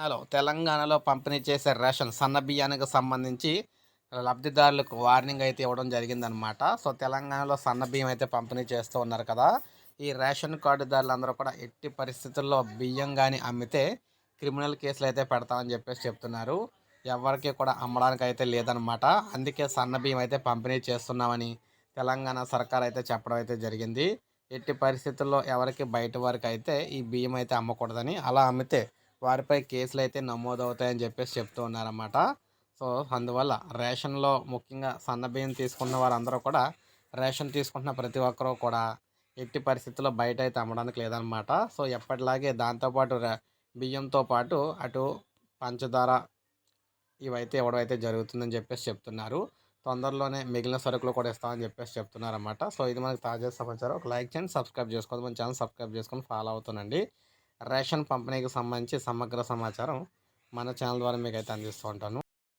తెలంగాణలో తెలంగాణలో పంపిణీ చేసే రేషన్ సన్న బియ్యానికి సంబంధించి లబ్ధిదారులకు వార్నింగ్ అయితే ఇవ్వడం జరిగిందనమాట సో తెలంగాణలో సన్న బియ్యం అయితే పంపిణీ చేస్తూ ఉన్నారు కదా. ఈ రేషన్ కార్డుదారులందరూ కూడా ఎట్టి పరిస్థితుల్లో బియ్యం కానీ అమ్మితే క్రిమినల్ కేసులు అయితే పెడతామని చెప్పేసి చెప్తున్నారు. ఎవరికి కూడా అమ్మడానికి అయితే లేదనమాట అందుకే సన్న బియ్యం అయితే పంపిణీ చేస్తున్నామని తెలంగాణ సర్కార్ అయితే చెప్పడం అయితే జరిగింది. ఎట్టి పరిస్థితుల్లో ఎవరికి బయట వరకు అయితే ఈ బియ్యం అయితే అమ్మకూడదని అలా అమ్మితే వారిపై కేసులు అయితే నమోదవుతాయని చెప్పేసి చెప్తూ ఉన్నారన్నమాట. సో అందువల్ల రేషన్లో ముఖ్యంగా సన్న బియ్యం తీసుకున్న వారందరూ కూడా రేషన్ తీసుకుంటున్న ప్రతి ఒక్కరూ కూడా ఎట్టి పరిస్థితుల్లో బయట అయితే అమ్మడానికి లేదనమాట సో ఎప్పటిలాగే దాంతోపాటు బియ్యంతో పాటు అటు పంచదార ఇవైతే ఇవ్వడం అయితే జరుగుతుందని చెప్పేసి చెప్తున్నారు. తొందరలోనే మిగిలిన సరుకులు కూడా ఇస్తామని చెప్పేసి చెప్తున్నారన్నమాట. సో ఇది మనకి తాజా సమాచారం. ఒక లైక్ చేయండి సబ్స్క్రైబ్ చేసుకోండి. మన ఛానల్ సబ్స్క్రైబ్ చేసుకొని ఫాలో అవుతుందండి రేషన్ పంపిణీకి సంబంధించి సమగ్ర సమాచారం మన ఛానల్ ద్వారా మీకు అయితే అందిస్తూ ఉంటాను.